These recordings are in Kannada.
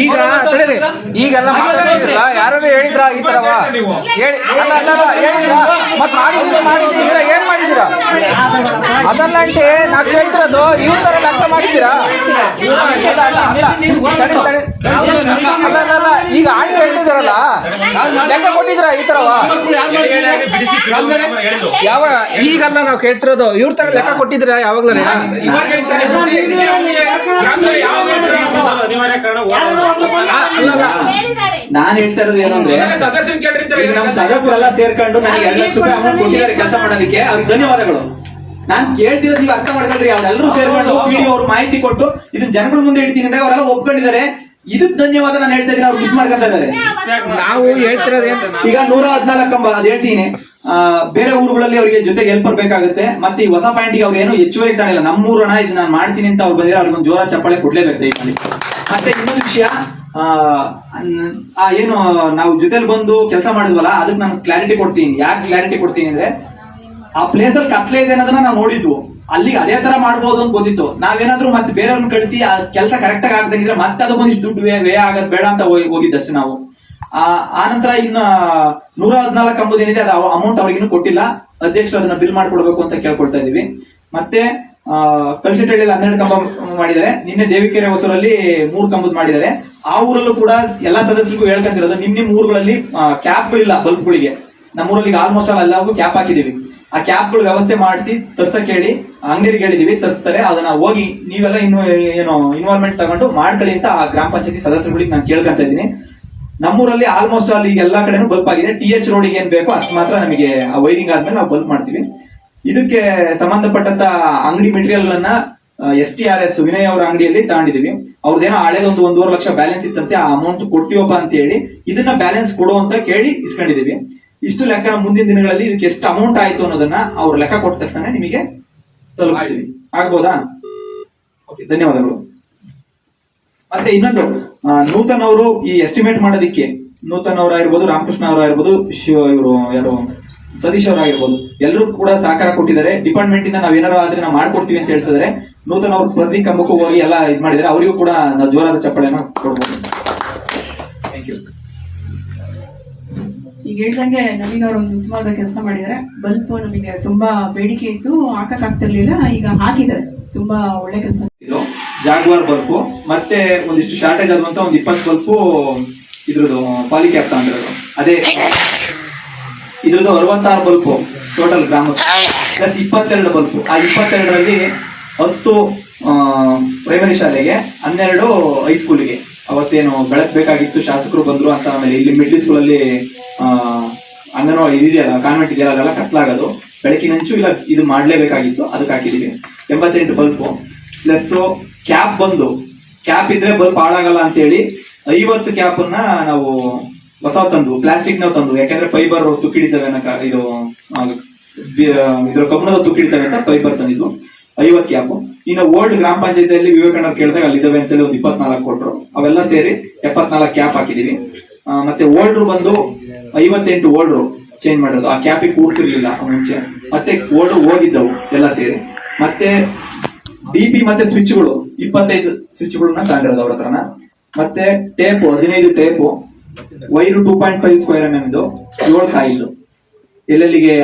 ಈಗ ತಡೀರಿ. ಈಗೆಲ್ಲ ಮಾತಾಡಿದ್ರ ಯಾರು ಹೇಳಿದ್ರ ಈ ತರವ ಹೇಳಿ ಅಲ್ಲ ಅಲ್ಲ ಹೇಳಿದ್ರ? ಮತ್ ಮಾಡಿದೀರ ಮಾಡಿದೀರ ಏನ್ ಮಾಡಿದೀರಾ ಅದಲ್ಲ అంటే ನಾವು ಕೇಳ್ತಿರೋದು ಇವ್ ತರ ಲೆಕ್ಕ ಮಾಡಿದ್ದೀರಾ? ಅಲ್ಲ ಅಲ್ಲ ಈಗ ಆಡಿ ಹೇಳ್ತಿದಾರಲ್ಲ? ಲೆಕ್ಕ ಕೊಟ್ಟಿದ್ರ ಈ ತರ ಯಾವ ಈಗಲ್ಲ ನಾವು ಕೇಳ್ತಿರೋದು ಇವ್ರ ತರ ಲೆಕ್ಕ ಕೊಟ್ಟಿದ್ರ ಯಾವಾಗ್ಲೂ ನಾನ್ ಹೇಳ್ತಾ ಇರೋದು ಏನು ಅಂದ್ರೆ ನಮ್ ಸದಸ್ಯರೆಲ್ಲ ಸೇರ್ಕೊಂಡು ನನಗೆ ಎರಡು ಲಕ್ಷ ರೂಪಾಯಿ ಅಮೌಂಟ್ ಕೊಟ್ಟಿದ್ದಾರೆ ಕೆಲಸ ಮಾಡೋದಕ್ಕೆ ಅವ್ರಿಗೆ ಧನ್ಯವಾದಗಳು ನಾನ್ ಕೇಳ್ತಿರೋದು ನೀವು ಅರ್ಥ ಮಾಡ್ಕೊಂಡ್ರಿ ಅವ್ರೆಲ್ಲರೂ ಸೇರ್ಕೊಂಡು ಅವ್ರ ಮಾಹಿತಿ ಕೊಟ್ಟು ಇದನ್ನ ಜನಗಳ ಮುಂದೆ ಇಡ್ತೀನಿ ಅಂದಾಗ ಅವರೆಲ್ಲ ಒಪ್ಕೊಂಡಿದ್ದಾರೆ ಇದಕ್ ಧನ್ಯವಾದ ನಾನು ಹೇಳ್ತಾ ಇದ್ದೀನಿ ಅವ್ರು ಮಿಸ್ ಮಾಡ್ಕೊಂತ ಇದ್ದಾರೆ. ನಾವು ಹೇಳ್ತಿರೋದು ಈಗ ನೂರ ಹದಿನಾಲ್ಕು ಕಂಬ ಅದ್ ಹೇಳ್ತೀನಿ. ಆ, ಬೇರೆ ಊರುಗಳಲ್ಲಿ ಅವರಿಗೆ ಜೊತೆಗೆ ಹೆಲ್ಪ್ ಬರ್ಬೇಕಾಗುತ್ತೆ ಮತ್ತೆ ಈ ಹೊಸ ಪಾಯಿಂಟ್ ಅವ್ರು ಏನು ಹೆಚ್ಚುವರಿ ನಮ್ಮ ನಮ್ಮೂರಣ ಇದು ನಾನು ಮಾಡ್ತೀನಿ ಅಂತ ಅವ್ರು ಬಂದಿರೋ ಅವ್ರಿಗೊಂದು ಜೋರ ಚಪ್ಪಾಳೆ ಕೊಡ್ಲೇಬೇಕು ದಯಮಾಡಿ. ಮತ್ತೆ ಇನ್ನೊಂದು ವಿಷಯ ಆ, ಅನ್- ಆ ಏನು ನಾವು ಜೊತೆಲಿ ಬಂದು ಕೆಲಸ ಮಾಡಿದ್ವಲ್ಲ ಅದಕ್ಕೆ ನಾನು ಕ್ಲಾರಿಟಿ ಕೊಡ್ತೀನಿ. ಯಾಕೆ ಕ್ಲಾರಿಟಿ ಕೊಡ್ತೀನಿ ಅಂದ್ರೆ ಆ ಪ್ಲೇಸ್ ಅಲ್ಲಿ ಕತ್ಲೆ ಇದೆ ಅನ್ನೋದನ್ನ ನಾವು ನೋಡಿದ್ವು ಅಲ್ಲಿ ಅದೇ ತರ ಮಾಡ್ಬೋದು ಅಂತ ಗೊತ್ತಿತ್ತು ನಾವೇನಾದ್ರೂ ಮತ್ತೆ ಬೇರೆಯವ್ರನ್ನ ಕಳಿಸಿ ಆ ಕೆಲಸ ಕರೆಕ್ಟ್ ಆಗಿ ಆಗದಂಗಿದ್ರೆ ಮತ್ತೆ ಅದು ಬಂದಿಷ್ಟು ದುಡ್ಡು ವ್ಯಯ ಆಗೋದ್ ಬೇಡ ಅಂತ ಹೋಗಿ- ಹೋಗಿದ್ದಷ್ಟೇ ನಾವು. ಆ ನಂತರ ಇನ್ನ ನೂರ ಹದಿನಾಲ್ಕು ಅಂಬುದು ಏನಿದೆ ಅದು ಅಮೌಂಟ್ ಅವ್ರಿಗೆ ಇನ್ನೂ ಕೊಟ್ಟಿಲ್ಲ. ಅಧ್ಯಕ್ಷರು ಅದನ್ನ ಬಿಲ್ ಮಾಡ್ಕೊಡ್ಬೇಕು ಅಂತ ಕೇಳ್ಕೊಳ್ತಾ ಇದೀವಿ ಮತ್ತೆ ಕಲ್ಸಿಟಳ್ಳಿಯಲ್ಲಿ ಹನ್ನೆರಡು ಕಂಬ ಮಾಡಿದ್ದಾರೆ. ನಿನ್ನೆ ದೇವಿಕೆರೆ ಹೊಸೂರಲ್ಲಿ ಮೂರು ಕಂಬದ್ ಮಾಡಿದ್ದಾರೆ. ಆ ಊರಲ್ಲೂ ಕೂಡ ಎಲ್ಲಾ ಸದಸ್ಯರಿಗೂ ಹೇಳ್ಕೊಂತಿರೋದು, ನಿನ್ನೆ ಮೂರುಗಳಲ್ಲಿ ಕ್ಯಾಪ್ಗಳಿಲ್ಲ ಬಲ್ಬ್ಗಳಿಗೆ. ನಮ್ಮೂರಲ್ಲಿ ಆಲ್ಮೋಸ್ಟ್ ಆಲ್ ಎಲ್ಲವೂ ಕ್ಯಾಪ್ ಹಾಕಿದೀವಿ ಆ ಕ್ಯಾಬ್ಗಳ ವ್ಯವಸ್ಥೆ ಮಾಡಿಸಿ, ತರ್ಸಕ್ ಹೇಳಿ ಅಂಗಡಿಗೆ ಹೇಳಿದೀವಿ, ತರಿಸ್ತಾರೆ. ಅದನ್ನ ಹೋಗಿ ನೀವೆಲ್ಲ ಇನ್ನು, ಏನು ಇನ್ವಾಲ್ವ್ಮೆಂಟ್ ತಗೊಂಡು ಮಾಡ್ಕೊಳ್ಳಿ ಅಂತ ಆ ಗ್ರಾಮ ಪಂಚಾಯತಿ ಸದಸ್ಯರುಗಳಿಗೆ ನಾನು ಕೇಳ್ಕೊಂತ ಇದ್ದೀನಿ. ನಮ್ಮೂರಲ್ಲಿ ಆಲ್ಮೋಸ್ಟ್ ಆಲ್ ಈಗ ಎಲ್ಲಾ ಕಡೆನೂ ಬಲ್ಪ್ ಆಗಿದೆ. ಟಿ ಎಚ್ ರೋಡಿಗೆ ಏನ್ ಬೇಕೋ ಅಷ್ಟು ಮಾತ್ರ ನಮಗೆ ಆ ವೈರಿಂಗ್ ಆದ್ಮೇಲೆ ನಾವು ಬಲ್ಪ್ ಮಾಡ್ತೀವಿ. ಇದಕ್ಕೆ ಸಂಬಂಧಪಟ್ಟಂತ ಅಂಗಡಿ ಮೆಟೀರಿಯಲ್ ಗಳನ್ನ S T R S Vinay ಅವರ ಅಂಗಡಿಯಲ್ಲಿ ತಗೊಂಡಿದೀವಿ. ಅವ್ರದ್ದೇನೋ ಹಳೇದ ಒಂದು ಒಂದೂವರೆ ಲಕ್ಷ ಬ್ಯಾಲೆನ್ಸ್ ಇತ್ತಂತೆ, ಆ ಅಮೌಂಟ್ ಕೊಡ್ತೀವಪ್ಪ ಅಂತ ಹೇಳಿ ಇದನ್ನ ಬ್ಯಾಲೆನ್ಸ್ ಕೊಡು ಅಂತ ಕೇಳಿ ಇಸ್ಕೊಂಡಿದೀವಿ. ಇಷ್ಟು ಲೆಕ್ಕ ಮುಂದಿನ ದಿನಗಳಲ್ಲಿ ಇದಕ್ಕೆ ಎಷ್ಟು ಅಮೌಂಟ್ ಆಯ್ತು ಅನ್ನೋದನ್ನ ಅವ್ರು ಲೆಕ್ಕ ಕೊಟ್ಟ ತಕ್ಷಣ ನಿಮಗೆ ತಲುಪಿಸ್ತೀವಿ. ಆಗ್ಬೋದಾ? ಓಕೆ ಧನ್ಯವಾದಗಳು. ಮತ್ತೆ ಇನ್ನೊಂದು ನೂತನ್ ಅವರು ಈ ಎಸ್ಟಿಮೇಟ್ ಮಾಡೋದಿಕ್ಕೆ ನೂತನ್ ಅವರಾಗಿರ್ಬೋದು ರಾಮಕೃಷ್ಣ ಅವರಾಗಿರ್ಬೋದು ಶಿವ ಇವರು ಯಾರು ಸತೀಶ್ ಅವರಾಗಿರ್ಬೋದು ಎಲ್ಲರೂ ಕೂಡ ಸಹಕಾರ ಕೊಟ್ಟಿದ್ದಾರೆ. ಡಿಪಾರ್ಟ್ಮೆಂಟ್ ಇಂದ ನಾವ್ ಏನಾರು ಆದ್ರೆ ನಾವು ಮಾಡ್ಕೊಡ್ತೀವಿ ಅಂತ ಹೇಳ್ತಿದ್ರೆ ನೂತನ್ ಅವ್ರು ಪ್ರತಿ ಕಂಬಕ್ಕೂ ಹೋಗಿ ಎಲ್ಲ ಇದ್ ಮಾಡಿದ್ರೆ ಅವರಿಗೂ ಕೂಡ ನಾವು ಜೋರಾದ ಚಪ್ಪಳೆನ ಕೊಡ್ಬೋದು. ಥ್ಯಾಂಕ್ ಯು ಈಗ ಹೇಳ್ದಂಗೆ ನವೀನ್ ಅವರು ಒಂದು ಉತ್ತಮವಾದ ಕೆಲಸ ಮಾಡಿದ್ದಾರೆ. ಬಲ್ಪ್ ನಮಗೆ ತುಂಬಾ ಬೇಡಿಕೆ ಇತ್ತು, ಹಾಕಕ್ ಆಗ್ತಿರ್ಲಿಲ್ಲ. ಈಗ ಹಾಕಿದ್ದಾರೆ. ತುಂಬಾ ಒಳ್ಳೆ ಕೆಲಸ. ಇದು ಜಾಗ್ವಾರ್ ಬಲ್ಪು. ಮತ್ತೆ ಒಂದಿಷ್ಟು ಶಾರ್ಟೇಜ್ ಆದಂತ ಒಂದ್ ಇಪ್ಪತ್ತು ಬಲ್ಪು ಇದ್ರದ್ದು ಪಾಲಿಕ್ಯಾಪ್ ತಗೊಂಡಿರೋದು ಅದೇ ಇದ್ರದ್ದು ಅರವತ್ತಾರು ಬಲ್ಪು ಟೋಟಲ್ ಗ್ರಾಮ ಪ್ಲಸ್ ಇಪ್ಪತ್ತೆರಡು ಬಲ್ಪು. ಆ ಇಪ್ಪತ್ತೆರಡರಲ್ಲಿ ಹತ್ತು ಪ್ರೈಮರಿ ಶಾಲೆಗೆ ಹನ್ನೆರಡು ಹೈಸ್ಕೂಲಿಗೆ ಅವತ್ತೇನು ಬೆಳಗ್ಬೇಕಾಗಿತ್ತು ಶಾಸಕರು ಬಂದ್ರು ಅಂತ ಆಮೇಲೆ ಇಲ್ಲಿ ಮಿಡ್ಲ್ ಸ್ಕೂಲಲ್ಲಿ ಆ, ಅಂಗನವಾಡಿ ಇದೆಯಲ್ಲ ಕಾನ್ವೆಂಟ್ ಇದೆಯಲ್ಲ, ಅದೆಲ್ಲ ಕತ್ಲಾಗೋದು ಬೆಳಕಿನ ಹಂಚು ಇಲ್ಲ, ಇದು ಮಾಡಲೇಬೇಕಾಗಿತ್ತು, ಅದಕ್ಕೆ ಹಾಕಿದ್ದೀವಿ ಎಂಬತ್ತೆಂಟು ಬಲ್ಬು ಪ್ಲಸ್ ಕ್ಯಾಪ್ ಬಂದು. ಕ್ಯಾಪ್ ಇದ್ರೆ ಬಲ್ಪ್ ಹಾಳಾಗಲ್ಲ ಅಂತ ಹೇಳಿ ಐವತ್ತು ಕ್ಯಾಪ್ ಅನ್ನ ನಾವು ಹೊಸ ತಂದು ಪ್ಲಾಸ್ಟಿಕ್ ನಾವು ತಂದು ಯಾಕಂದ್ರೆ ಫೈಬರ್ ತುಕ್ಕಿಡಿತವೆ ಇದು ಇದ್ರ ಕಬ್ಬಣದ ತುಕ್ಕಿಡಿತವೆ ಅಂತ ಫೈಬರ್ ತಂದಿದ್ದು ಐವತ್ತು ಕ್ಯಾಪ್ ಇನ್ನು ಓಲ್ಡ್ ಗ್ರಾಮ ಪಂಚಾಯತಿಯಲ್ಲಿ ವಿವೇಕಾನಂದ ಕೇಳಿದಾಗ ಅಲ್ಲಿದ್ದಾವೆ ಅಂತೇಳಿ ಒಂದು ಇಪ್ಪತ್ನಾಲ್ಕು ಕೊಟ್ರು. ಅವೆಲ್ಲ ಸೇರಿ ಎಪ್ಪತ್ನಾಲ್ಕು ಕ್ಯಾಪ್ ಹಾಕಿದೀವಿ ಮತ್ತೆ ಓಲ್ಡ್ರು ಬಂದು ಐವತ್ತೆಂಟು ಓಲ್ಡ್ರು ಚೇಂಜ್ ಮಾಡೋದು ಆ ಕ್ಯಾಪಿಗೆ ಕೂಡ್ತಿರ್ಲಿಲ್ಲ ಮುಂಚೆ. ಮತ್ತೆ ಓಲ್ಡ್ ಹೋಗಿದ್ದವು ಎಲ್ಲ ಸೇರಿ. ಮತ್ತೆ ಡಿಪಿ ಮತ್ತೆ ಸ್ವಿಚ್ಗಳು, ಇಪ್ಪತ್ತೈದು ಸ್ವಿಚ್ಗಳನ್ನ ತಗೊಂಡಿರೋದು ಅವ್ರ ಹತ್ರನ. ಮತ್ತೆ ಟೇಪು, ಹದಿನೈದು tape, wire two point five square M M ಇದು, ಏಳು ಕಾಯಿಲ್ ಎಲ್ಲೆಲ್ಲಿಗೆ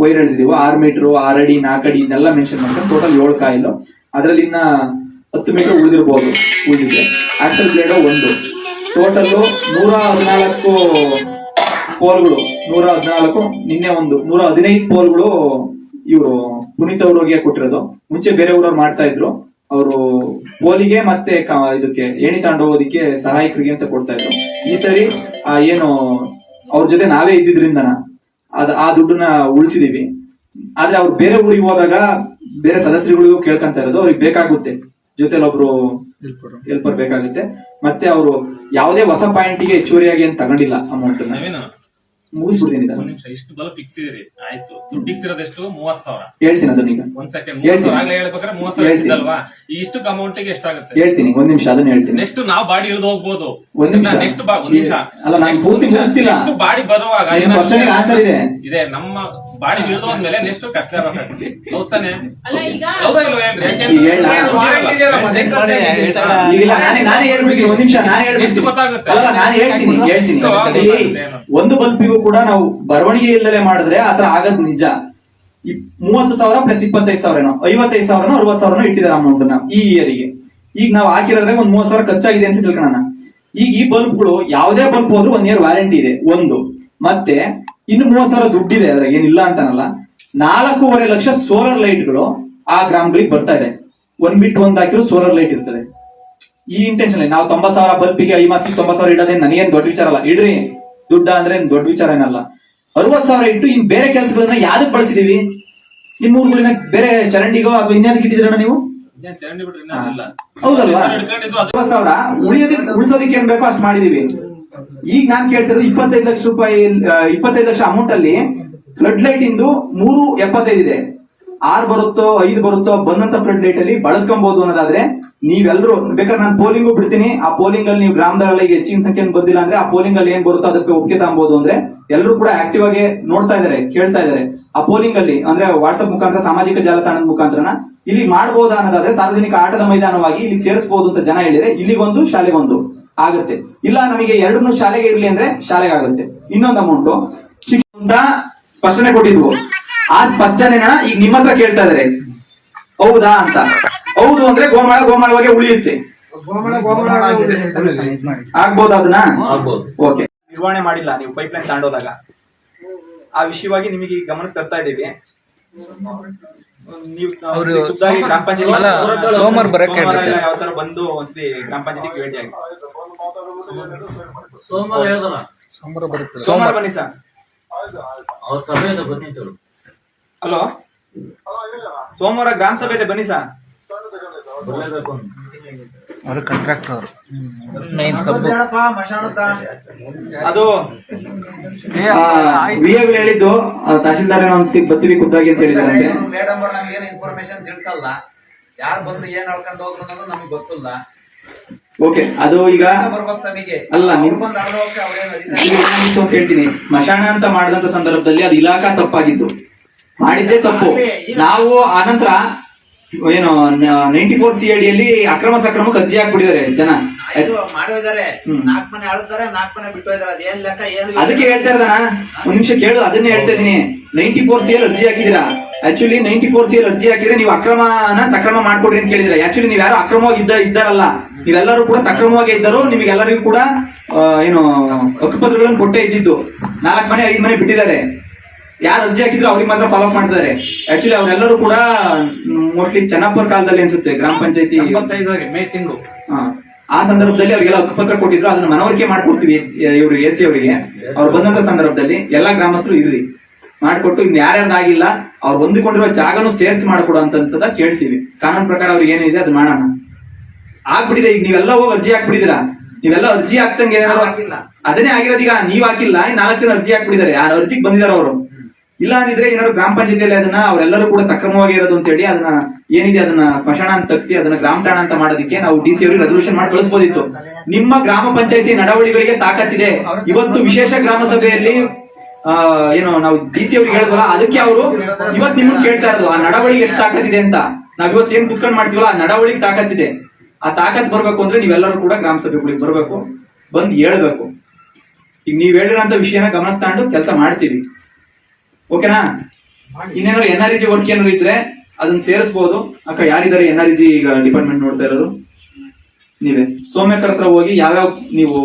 ವೈರ್ ಎಳೆದಿದೀವೋ ಆರು ಮೀಟರ್, ಆರ್ ಅಡಿ, ನಾಲ್ಕು ಅಡಿ, ಇದನ್ನೆಲ್ಲ ಮೆನ್ಷನ್ ಮಾಡ್ತಾರೆ ಟೋಟಲ್ ಏಳು ಕಾಯಿಲು. ಅದರಲ್ಲಿ ಇನ್ನ ಹತ್ತು ಮೀಟರ್ ಉಳಿದಿರ್ಬೋದು ಉಳಿದಿದೆ ಆಕ್ಸಲ್ ಬ್ಲೇಡ್ ಒಂದು. ಟೋಟಲ್ ನೂರ ಹದಿನಾಲ್ಕು ಪೋಲ್ಗಳು. ನೂರ ಹದಿನಾಲ್ಕು, ನಿನ್ನೆ ಒಂದು. ನೂರ ಹದಿನೈದು ಪೋಲ್ಗಳು ಇವರು ಪುನೀತ್ ಅವ್ರಿಗೆ ಕೊಟ್ಟಿರೋದು. ಮುಂಚೆ ಬೇರೆ ಊರವ್ರು ಮಾಡ್ತಾ ಇದ್ರು. ಅವರು ಪೋಲಿಗೆ ಮತ್ತೆ ಇದಕ್ಕೆ ಏಣಿ ತಗೊಂಡೋಗೋದಿಕ್ಕೆ ಸಹಾಯಕರಿಗೆ ಅಂತ ಕೊಡ್ತಾ ಇದ್ರು. ಈ ಸರಿ ಏನು, ಅವ್ರ ಜೊತೆ ನಾವೇ ಇದ್ದಿದ್ರಿಂದನ ಅದ್ ಆ ದುಡ್ಡನ್ನ ಉಳಿಸಿದೀವಿ. ಆದ್ರೆ ಅವ್ರು ಬೇರೆ ಊರಿಗೆ ಹೋದಾಗ ಬೇರೆ ಸದಸ್ಯರುಗಳಿಗೂ ಕೇಳ್ಕೊಂತ ಇರೋದು ಅವ್ರಿಗೆ ಬೇಕಾಗುತ್ತೆ. ಜೊತೆಲಿ ಒಬ್ರು ಹೆಲ್ಪರ್. ಬೇಕಾಗುತ್ತೆ. ಮತ್ತೆ ಅವರು ಯಾವುದೇ ಹೊಸ ಪಾಯಿಂಟ್ಗೆ ಹೆಚ್ಚುವರಿಯಾಗಿ ಏನ್ ತಗೊಂಡಿಲ್ಲ ಅಮೌಂಟ್ ಮುಗಿಸ್ಬಿಡ್ತೀನಿ ಇದನ್ನ. ಒಂದ್ ನಿಮಿಷ ಇಷ್ಟು ಬಲ್ಬ್ ಫಿಕ್ಸ್ ಇದ್ರಿ ಆಯ್ತು. ದುಡ್ಡು ಫಿಕ್ಸ್ ಇರೋದೆಷ್ಟು? ಮೂವತ್ ಸಾವಿರ. ಹೇಳ್ತೀನಿ ಅದನ್ನ ಈಗ. ಒಂದ್ ಸೆಕೆಂಡ್ ಹೇಳ್ತೀನಿ. ಮೂವತ್ ಸಾವಿರ ಆಗ್ಲೇ ಹೇಳ್ಬೇಕಾದ್ರೆ ಮೂವತ್ ಸಾವಿರ ಹೇಳ್ತೀನಿ. ಇದ್ದಲ್ವಾ? ಈ ಇಷ್ಟು ಅಮೌಂಟ್ಗೆ ಎಷ್ಟಾಗುತ್ತೆ? ಹೇಳ್ತೀನಿ ಒಂದ್ ನಿಮಿಷ ಅದನ್ನ ಹೇಳ್ತೀನಿ. ನೆಕ್ಸ್ಟ್ ನಾವು ಬಾಡಿ ಇಳಿದು ಹೋಗ್ಬೋದು. ಒಂದ್ ನಿಮಿಷ. ನೆಕ್ಸ್ಟ್ ಬಾ ಒಂದ್ ನಿಮಿಷ. ಅಲ್ಲ, ನಾನು ಪೂರ್ತಿ ಮುಗಿಸ್ತಿಲ್ಲ. ನೆಕ್ಸ್ಟ್ ಬಾಡಿ ಬರುವಾಗ ಏನೋ ಏನಾಗುತ್ತೆ? ಇದೆ. ಇದೆ ನಮ್ಮ ಬಾಡಿ ಇಳಿದು ಹೋದ್ಮೇಲೆ ನೆಕ್ಸ್ಟ್ ಕತ್ಲೆ ಬೇಕಾಗುತ್ತೆ ಹೌದಾನೆ ಅಲ್ಲ ಈಗ ಹೌದಾ ಇಲ್ವಾ ಹೇಳ್ರಿ? ಈಗ ಹೇಳ. ಇಲ್ಲ ನಾನೇ ನಾನೇ ಹೇಳ್ಬಿಡ್ತೀನಿ. ಒಂದ್ ನಿಮಿಷ ನಾನೇ ಎಷ್ಟು ಹೇಳ್ಬಿಡ್ತೀನಿ ಗೊತ್ತಾಗುತ್ತೆ? ಅಲ್ಲ ನಾನು ಹೇಳ್ತೀನಿ ಹೇಳ್ತೀನಿ. ಗೊತ್ತಾಗುತ್ತೆ. ಇಲ್ಲಿ ಏನು? ಒಂದು ಬಲ್ಪಿಗೂ ಕೂಡ ನಾವು ಬರವಣಿಗೆ ಇಲ್ಲದೆ ಮಾಡಿದ್ರೆ ಆತರ ಆಗದ್ ನಿಜ. ಮೂವತ್ತು ಸಾವಿರ ಪ್ಲಸ್ ಇಪ್ಪತ್ತೈದು ಸಾವಿರನೋ, ಐವತ್ತೈದು ಸಾವಿರನೋ ಅರವತ್ ಸಾವಿರನೋ ಇಟ್ಟಿದ್ದಾರೆ ಅಮೌಂಟ್ನ ಈ ಇಯರಿಗೆ ಈಗ ನಾವು ಹಾಕಿರೋದ್ರೆ ಒಂದ್ ಮೂವತ್ ಸಾವಿರ ಖರ್ಚಾಗಿದೆ ಅಂತ ತಿಳ್ಕೊಳ್ಳೋಣ ಈಗ ಈ ಬಲ್ಬ್ಗಳು ಯಾವುದೇ ಬಲ್ಬ್ ಹೋದ್ರು ಒಂದ್ ಇಯರ್ ವ್ಯಾರಂಟಿ ಇದೆ, ಒಂದು. ಮತ್ತೆ ಇನ್ನು ಮೂವತ್ ಸಾವಿರ ದುಡ್ಡಿದೆ ಅದ್ರಾಗ, ಏನಿಲ್ಲ ಅಂತಾನಲ್ಲ. ನಾಲ್ಕೂವರೆ ಲಕ್ಷ ಸೋಲಾರ್ ಲೈಟ್ಗಳು ಆ ಗ್ರಾಮಗಳಿಗೆ ಬರ್ತಾ ಇದೆ. ಒಂದ್ ಬಿಟ್ಟು ಒಂದ್ ಹಾಕಿರೋ ಸೋಲಾರ್ ಲೈಟ್ ಇರ್ತದೆ. ಈ ಇಂಟೆನ್ಷನ್ ನಾವು ತೊಂಬತ್ ಸಾವಿರ ಬಲ್ಪಿಗೆ ಐ ಮಾಸಿಗೆ ತೊಂಬತ್ ಸಾವಿರ ಇಡೋದೇ ನನಗೇನು ದೊಡ್ಡ ವಿಚಾರ ಅಲ್ಲ. ಇಡ್ರಿ. ದುಡ್ಡ ಅಂದ್ರೆ ದೊಡ್ಡ ವಿಚಾರ ಏನಲ್ಲ. ಅರವತ್ ಸಾವಿರ ಇಟ್ಟು ಇನ್ ಬೇರೆ ಕೆಲಸಗಳನ್ನ ಯಾವ್ದಕ್ ಬಳಸಿದೀವಿ? ನಿಮ್ ಊರುಗಳಿನ ಬೇರೆ ಚರಂಡಿಗೋ ಅಥವಾ ಇನ್ಯಾದಕ್ಕೆ ಇಟ್ಟಿದ್ದೀರಣ್ಣ ನೀವು. ಹೌದಲ್ವಾ? ಅರವತ್ ಸಾವಿರ. ಉಳಿಯೋದಕ್ಕೆ ಉಳಿಸೋದಕ್ಕೆ ಏನ್ ಬೇಕೋ ಅಷ್ಟು ಮಾಡಿದೀವಿ. ಈಗ ನಾನ್ ಕೇಳ್ತಿರೋದು ಇಪ್ಪತ್ತೈದು ಲಕ್ಷ ರೂಪಾಯಿ ಇಪ್ಪತ್ತೈದು ಲಕ್ಷ ಅಮೌಂಟ್ ಅಲ್ಲಿ ಫ್ಲಡ್ ಲೈಟ್ ಇಂದು ಮೂರು ಎಪ್ಪತ್ತೈದು ಇದೆ. ಆರ್ ಬರುತ್ತೋ, ಐದು ಬರುತ್ತೋ ಬಂದಂತ ಫ್ಲಡ್ ಲೈಟ್ ಅಲ್ಲಿ ಬಳಸ್ಕೊಬಹುದು ಅನ್ನೋದಾದ್ರೆ ನೀವೆಲ್ಲರೂ ಬೇಕಾದ್ರೆ ನಾನು ಪೋಲಿಂಗು ಬಿಡ್ತೀನಿ. ಆ ಪೋಲಿಂಗ್ ಅಲ್ಲಿ ನೀವು ಗ್ರಾಮದಲ್ಲಿ ಹೆಚ್ಚಿನ ಸಂಖ್ಯೆ ಬಂದಿಲ್ಲ ಅಂದ್ರೆ ಆ ಪೋಲಿಂಗ್ ಅಲ್ಲಿ ಏನ್ ಬರುತ್ತೋ ಅದಕ್ಕೆ ಒಪ್ಪಿಗೆ ತಗೊಬಹುದು ಅಂದ್ರೆ ಎಲ್ಲರೂ ಕೂಡ ಆಕ್ಟಿವ್ ಆಗಿ ನೋಡ್ತಾ ಇದಾರೆ, ಕೇಳ್ತಾ ಇದಾರೆ. ಆ ಪೋಲಿಂಗ್ ಅಲ್ಲಿ, ಅಂದ್ರೆ ವಾಟ್ಸ್ಆಪ್ ಮುಖಾಂತರ, ಸಾಮಾಜಿಕ ಜಾಲತಾಣದ ಮುಖಾಂತರನ ಇಲ್ಲಿ ಮಾಡಬಹುದು ಅನ್ನೋದಾದ್ರೆ ಸಾರ್ವಜನಿಕ ಆಟದ ಮೈದಾನವಾಗಿ ಇಲ್ಲಿ ಸೇರಿಸಬಹುದು ಅಂತ ಜನ ಹೇಳಿದ್ರೆ ಶಾಲೆ ಶಾಲೆಗೊಂದು ಆಗುತ್ತೆ. ಇಲ್ಲ ನಮಗೆ ಎರಡನ್ನೂ ಶಾಲೆಗೆ ಇರ್ಲಿ ಅಂದ್ರೆ ಶಾಲೆಗೆ ಆಗುತ್ತೆ ಇನ್ನೊಂದು ಅಮೌಂಟ್ ಶಿಕ್ಷಣ ಸ್ಪಷ್ಟನೆ ಕೊಟ್ಟಿದ್ವು. ಆ ಸ್ಪಷ್ಟನೆನ ಈಗ ನಿಮ್ಮ ಹತ್ರ ಕೇಳ್ತಾ ಇದಾರೆ. ಹೌದಾ ಅಂತ. ಹೌದು ಅಂದ್ರೆ ಗೋಮಾಳ ಗೋಮಾಳವಾಗಿ ಉಳಿಯುತ್ತೆ. ಆಗ್ಬೋದು ಅದನ್ನ? ಓಕೆ. ನಿರ್ವಹಣೆ ಮಾಡಿಲ್ಲ ನೀವು ಪೈಪ್ ಲೈನ್ ತಾಂಡೋದಾಗ ಆ ವಿಷಯವಾಗಿ ನಿಮಗೆ ಈ ಗಮನಕ್ಕೆ ತರ್ತಾ ಇದ್ದೀವಿ. ನೀವು ಗ್ರಾಮ ಪಂಚಾಯತಿ ಅಲ್ಲ, ಸೋಮವಾರ ಬರಕ್ಕೆ ಹೇಳ್ತಾರೆ. ಯಾವ ತರ ಬಂದು ಒಂದ್ಸತಿ ಗ್ರಾಮ ಪಂಚಾಯತಿ ಭೇಟಿ ಆಗಿ. ಸೋಮವಾರ ಬನ್ನಿ ಸರ್. ಅವ್ರ ಸಭೆಯಿಂದ ಬಂದಿದ್ರು ಹಲೋ? ಸೋಮವಾರ ಗ್ರಾಮ ಸಭೆ ಇದೆ ಬನ್ನಿ ಸರ್. ಅವರು ಕಾಂಟ್ರಾಕ್ಟರ್ ಅವರು. ನೈನ್ ಸಬ್ ಅದು ವಿ ಹೇಳಿದ್ದು ತಹಶೀಲ್ದಾರ್ ಒಂದ್ಸತಿ ಬರ್ತೀವಿ ಖುದ್ದಾಗಿ ಅಂತ ಹೇಳಿದ್ರಂತೆ ಮೇಡಮ್ ಅವ್ರು ನಮ್ಗೆ ಏನು ಇನ್ಫಾರ್ಮೇಶನ್ ತಿಳಿಸಲ್ಲ. ಯಾರು ಬಂದು ಏನ್ ಹೇಳ್ಕೊಂಡು ಹೋದ್ರು ಅನ್ನೋದು ನಮ್ಗೆ ಗೊತ್ತಿಲ್ಲ. ಓಕೆ ಅದು ಈಗ ಅಲ್ಲ, ಹೇಳ್ತೀನಿ. ಸ್ಮಶಾನ ಅಂತ ಮಾಡಿದಂತ ಸಂದರ್ಭದಲ್ಲಿ ಅದು ಇಲಾಖಾ ತಪ್ಪಾಗಿದ್ದು. ಮಾಡಿದ್ದೇ ತಪ್ಪು. ನಾವು ಆನಂತರ ಏನು ನೈಂಟಿ ಫೋರ್ ಸಿ ಅಡಿಯಲ್ಲಿ ಅಕ್ರಮ ಸಕ್ರಮಕ್ಕೆ ಅರ್ಜಿ ಹಾಕ್ಬಿಟ್ಟಿದ್ದಾರೆ ಜನ. ಮಾಡಿದ್ದಾರೆ. ನಾಲ್ಕು ಮನೆ ಅಳ್ತಾರೆ ನಾಲ್ಕು ಮನೆ ಬಿಟ್ಟು ಹೋಯ್ತಾರೆ ಅದೇನ್ ಲೆಕ್ಕ ಏನು ಅದಕ್ಕೆ ಹೇಳ್ತಾ ಇದ್ದಾನ ಒಂದ್ ನಿಮಿಷ ಕೇಳು ಅದನ್ನೇ ಹೇಳ್ತಾ ಇದೀನಿ ನೈಂಟಿ ಫೋರ್ ಸಿ ಅರ್ಜಿ ಹಾಕಿದಿರಾ ಆಕ್ಚುಲಿ ನೈಂಟಿ ಫೋರ್ ಸಿ ಅರ್ಜಿ ಹಾಕಿದ್ರೆ ನೀವು ಅಕ್ರಮನ ಸಕ್ರಮ ಮಾಡ್ಕೊಡ್ರಿ ಅಂತ ಕೇಳಿದ್ರೆ ಆಕ್ಚುಲಿ ನೀವು ಯಾರು ಅಕ್ರಮವಾಗಿ ಇದ್ದ ಇದ್ದಾರಲ್ಲ. ನೀವೆಲ್ಲರೂ ಕೂಡ ಸಕ್ರಮವಾಗಿ ಇದ್ದರು ನಿಮಗೆಲ್ಲರಿಗೂ ಕೂಡ ಏನು ಹಕ್ಕುಪತ್ರಗಳನ್ನು ಕೊಟ್ಟೇ ಇದ್ದಿದ್ದು. ನಾಲ್ಕು ಮನೆ ಐದು ಮನೆ ಬಿಟ್ಟಿದ್ದಾರೆ. ಯಾರು ಅರ್ಜಿ ಹಾಕಿದ್ರು ಅವ್ರಿಗೆ ಮಾತ್ರ ಫಾಲೋ ಮಾಡ್ತಾರೆ ಆಕ್ಚುಲಿ ಅವರೆಲ್ಲರೂ ಕೂಡ ಮೋಸ್ಟ್ಲಿ ಚೆನ್ನಪ್ಪರ್ ಕಾಲದಲ್ಲಿ ಅನ್ಸುತ್ತೆ ಗ್ರಾಮ ಪಂಚಾಯತಿ. ಮೇ ತಿಂಗಳು. ಆ ಸಂದರ್ಭದಲ್ಲಿ ಅವರಿಗೆಲ್ಲ ಪತ್ರ ಕೊಟ್ಟಿದ್ರು ಅದನ್ನ ಮನವರಿಕೆ ಮಾಡ್ಕೊಡ್ತೀವಿ ಇವರು ಎಸಿ ಸಿ ಅವರಿಗೆ. ಅವ್ರು ಬಂದಂತ ಸಂದರ್ಭದಲ್ಲಿ ಎಲ್ಲಾ ಗ್ರಾಮಸ್ಥರು ಇರ್ಲಿ. ಮಾಡ್ಕೊಟ್ಟು ಇನ್ ಯಾರ್ಯಾರ್ದಾಗಿಲ್ಲ ಅವ್ರು ಹೊಂದಿಕೊಂಡಿರೋ ಜಾಗನು ಸೇರ್ಸಿ ಮಾಡ್ಕೊಡು ಅಂತ ಕೇಳ್ತೀವಿ. ಕಾನೂನು ಪ್ರಕಾರ ಅವ್ರಿಗೆ ಏನಿದೆ ಅದು ಮಾಡೋಣ. ಆಗ್ಬಿಟ್ಟಿದೆ ಈಗ ನೀವೆಲ್ಲ ಹೋಗಿ ಅರ್ಜಿ ಹಾಕ್ಬಿಟ್ಟಿದ್ದೀರಾ? ನೀವೆಲ್ಲ ಅರ್ಜಿ ಹಾಕ್ತಂಗೆ ಏನಾದ್ರು. ಅದನ್ನೇ ಆಗಿರೋದೀಗ ನೀವ್ ಹಾಕಿಲ್ಲ ನಾಲ್ಕು ಜನ ಅರ್ಜಿ ಹಾಕ್ಬಿಟ್ಟಿದ್ದಾರೆ. ಯಾರು ಅರ್ಜಿಗೆ ಬಂದಿದ್ದಾರೆ ಅವರು? ಇಲ್ಲ ಅಂದಿದ್ರೆ ಏನಾದ್ರು ಗ್ರಾಮ ಪಂಚಾಯತಿಯಲ್ಲಿ ಅದನ್ನ ಅವರೆಲ್ಲರೂ ಕೂಡ ಸಕ್ರಮವಾಗಿ ಇರೋದು ಅಂತ ಹೇಳಿ ಅದನ್ನ ಏನಿದೆ ಅದನ್ನ ಸ್ಮಶಾನ ಅಂತ ತಗ್ಸಿ ಅದನ್ನ ಗ್ರಾಮ ಠಾಣ ಅಂತ ಮಾಡೋದಕ್ಕೆ ನಾವು ಡಿ ಸಿ ಅವರಿಗೆ ರೆಸಲ್ಯೂಷನ್ ಮಾಡಿ ಕಳಿಸಬಹುದಿತ್ತು ನಿಮ್ಮ ಗ್ರಾಮ ಪಂಚಾಯತಿ ನಡವಳಿಗಳಿಗೆ ತಾಕತ್ತಿದೆ. ಇವತ್ತು ವಿಶೇಷ ಗ್ರಾಮ ಸಭೆಯಲ್ಲಿ ಏನು ನಾವು ಡಿ ಸಿ ಅವ್ರಿಗೆ ಹೇಳಿದ್ವಲ್ಲ, ಅದಕ್ಕೆ ಅವರು ಇವತ್ತು ನಿಮ್ಮನ್ನು ಕೇಳ್ತಾ ಇರೋದು, ಆ ನಡವಳಿಗೆ ಎಷ್ಟು ತಾಕತ್ತಿದೆ ಅಂತ. ನಾವ್ ಇವತ್ತು ಏನ್ ಕುತ್ಕೊಂಡ್ ಮಾಡ್ತೀವಲ್ಲ, ಆ ನಡವಳಿಗೆ ತಾಕತ್ತಿದೆ. ಆ ತಾಕತ್ ಬರ್ಬೇಕು ಅಂದ್ರೆ ನೀವೆಲ್ಲರೂ ಕೂಡ ಗ್ರಾಮ ಸಭೆಗಳಿಗೆ ಬರ್ಬೇಕು, ಬಂದ್ ಹೇಳ್ಬೇಕು. ಈಗ ನೀವ್ ಹೇಳಿರೋಂತ ವಿಷಯನ ಗಮನ ತಗೊಂಡು ಕೆಲಸ ಮಾಡ್ತೀವಿ. ಓಕೆನಾ ಇನ್ನೇನಾದ್ರು ಎನ್ ಆರ್ ಜಿ ವರ್ಕ್ ಏನಾದ್ರು ಇದ್ರೆ ಅದನ್ನ ಸೇರಿಸಬಹುದು ಅಕ್ಕ, ಯಾರಿದ್ದಾರೆ ಎನ್ ಆರ್ ಜಿ ಈಗ ಡಿಪಾರ್ಟ್ಮೆಂಟ್ ನೋಡ್ತಾ ಇರೋದು? ನೀವೇ. ಸೋಮ್ಯಕರ್ ಹತ್ರ ಹೋಗಿ ಯಾವ್ಯಾವ ನೀವು